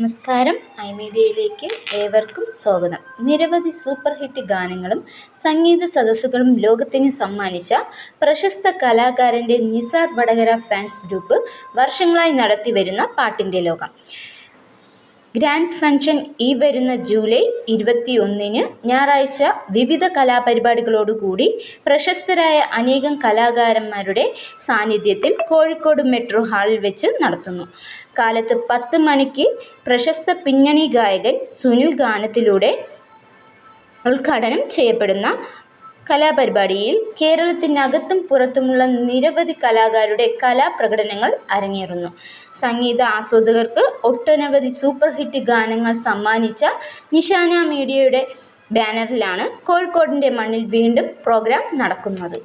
നമസ്കാരം. ഐ മീഡിയയിലേക്ക് ഏവർക്കും സ്വാഗതം. നിരവധി സൂപ്പർ ഹിറ്റ് ഗാനങ്ങളും സംഗീത സദസ്സുകളും ലോകത്തിന് സമ്മാനിച്ച പ്രശസ്ത കലാകാരന്റെ നിസാർ വടകര ഫാൻസ് ഗ്രൂപ്പ് വർഷങ്ങളായി നടത്തിവരുന്ന പാട്ടിന്റെ ലോകം. ഗ്രാൻഡ് ഫംഗ്ഷൻ ഈ വരുന്ന ജൂലൈ ഇരുപത്തി ഒന്നിന് ഞായറാഴ്ച വിവിധ കലാപരിപാടികളോടുകൂടി പ്രശസ്തരായ അനേകം കലാകാരന്മാരുടെ സാന്നിധ്യത്തിൽ കോഴിക്കോട് മെട്രോ ഹാളിൽ വെച്ച് നടത്തുന്നു. കാലത്ത് പത്ത് മണിക്ക് പ്രശസ്ത പിന്നണി ഗായകൻ സുനിൽ ഗാനത്തിലൂടെ ഉദ്ഘാടനം ചെയ്യപ്പെടുന്ന കലാപരിപാടിയിൽ കേരളത്തിനകത്തും പുറത്തുമുള്ള നിരവധി കലാകാരുടെ കലാപ്രകടനങ്ങൾ അരങ്ങേറുന്നു. സംഗീത ആസ്വാദകർക്ക് ഒട്ടനവധി സൂപ്പർ ഹിറ്റ് ഗാനങ്ങൾ സമ്മാനിച്ച നിഷാന മീഡിയയുടെ ബാനറിലാണ് കോഴിക്കോടിന്റെ മണ്ണിൽ വീണ്ടും പ്രോഗ്രാം നടക്കുന്നത്.